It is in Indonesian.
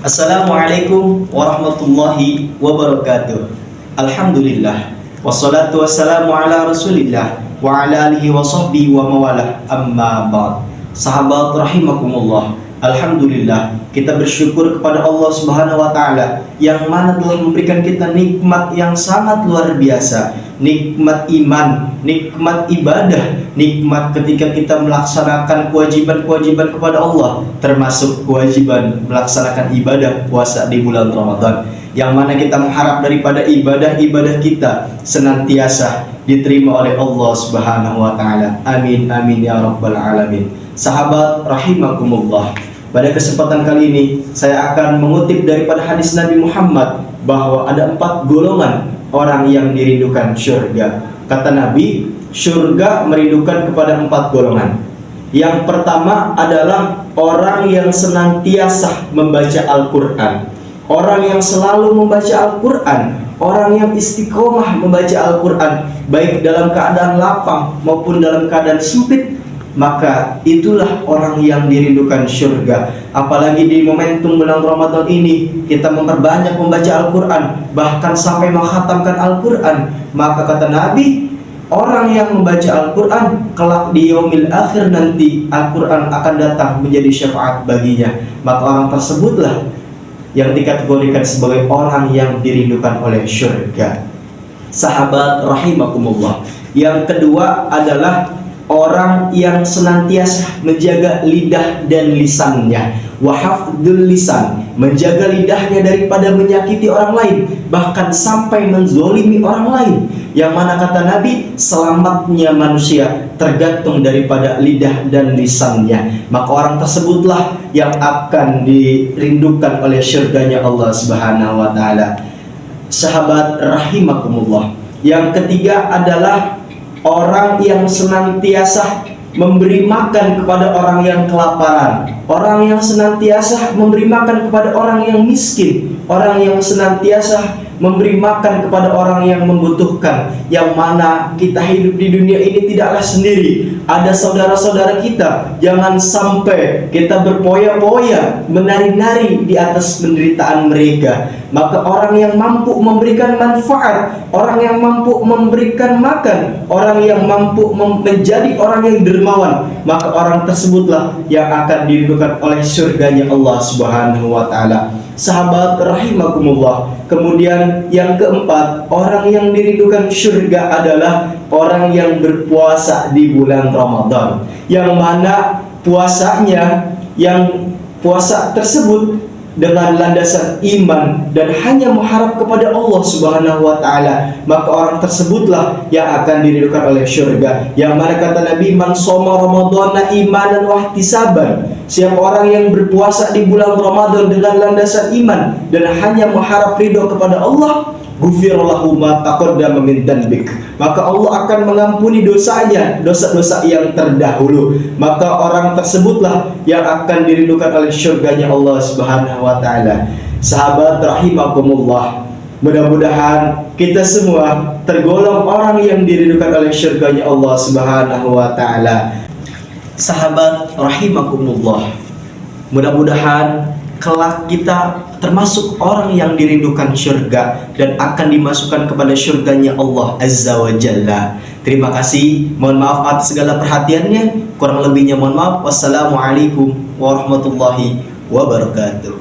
Assalamualaikum warahmatullahi wabarakatuh. Alhamdulillah. Wassalatu wassalamu ala Rasulillah wa ala alihi wa sahbihi wa mawalah amma ba'd. Sahabat rahimakumullah. Alhamdulillah kita bersyukur kepada Allah Subhanahu wa taala yang mana telah memberikan kita nikmat yang sangat luar biasa, nikmat iman, nikmat ibadah, nikmat ketika kita melaksanakan kewajiban-kewajiban kepada Allah, termasuk kewajiban melaksanakan ibadah puasa di bulan Ramadan. Yang mana kita mengharap daripada ibadah-ibadah kita senantiasa diterima oleh Allah Subhanahu wa taala. Amin amin ya rabbal alamin. Sahabat rahimakumullah. Pada kesempatan kali ini saya akan mengutip daripada hadis Nabi Muhammad bahwa ada empat golongan orang yang dirindukan surga. Kata Nabi, surga merindukan kepada empat golongan. Yang pertama adalah orang yang senantiasa membaca Al-Quran. Orang yang selalu membaca Al-Quran Orang yang istiqomah membaca Al-Quran Baik dalam keadaan lapang maupun dalam keadaan sempit maka itulah orang yang dirindukan surga apalagi di momentum bulan Ramadan ini kita memperbanyak membaca Al-Quran bahkan sampai menghatamkan Al-Quran maka kata Nabi orang yang membaca Al-Quran kelak di yaumil akhir nanti Al-Quran akan datang menjadi syafaat baginya. Maka orang tersebutlah yang dikategorikan sebagai orang yang dirindukan oleh surga sahabat rahimakumullah. Yang kedua adalah orang yang senantiasa menjaga lidah dan lisannya. Wahafdul lisan menjaga lidahnya daripada menyakiti orang lain bahkan sampai menzolimi orang lain yang mana kata Nabi selamatnya manusia tergantung daripada lidah dan lisannya. Maka orang tersebutlah yang akan dirindukan oleh syurganya Allah Subhanahu wa taala. Sahabat rahimakumullah yang ketiga adalah orang yang senantiasa memberi makan kepada orang yang kelaparan, orang yang senantiasa memberi makan kepada orang yang miskin, orang yang senantiasa memberi makan kepada orang yang membutuhkan yang mana kita hidup di dunia ini tidaklah sendiri. Ada saudara-saudara kita jangan sampai kita berpoya-poya menari-nari di atas penderitaan mereka. Maka orang yang mampu memberikan manfaat orang yang mampu memberikan makan orang yang mampu menjadi orang yang dermawan maka orang tersebutlah yang akan dirindukan oleh surganya Allah Subhanahu wa taala sahabat rahimakumullah. Kemudian yang keempat, orang yang dirindukan surga adalah orang yang berpuasa di bulan Ramadan. Yang mana puasanya yang puasa tersebut dengan landasan iman dan hanya mengharap kepada Allah Subhanahu wa taala maka orang tersebutlah yang akan diridhokan oleh surga yang mana kata Nabi man shoma ramadhana imanan wa ihtisaban siapa orang yang berpuasa di bulan Ramadan dengan landasan iman dan hanya mengharap ridho kepada Allah Gufirallahu ma taqaddama min danbik. Maka Allah akan mengampuni dosanya, dosa-dosa yang terdahulu. Maka orang tersebutlah yang akan dirindukan oleh syurganya Allah Subhanahu wa taala. Sahabat rahimakumullah. Mudah-mudahan kita semua tergolong orang yang dirindukan oleh syurganya Allah Subhanahu wa taala. Sahabat rahimakumullah. Mudah-mudahan kelak kita termasuk orang yang dirindukan syurga dan akan dimasukkan kepada syurganya Allah Azza wa Jalla. Terima kasih. Mohon maaf atas segala perhatiannya. Kurang lebihnya mohon maaf. Wassalamualaikum warahmatullahi wabarakatuh.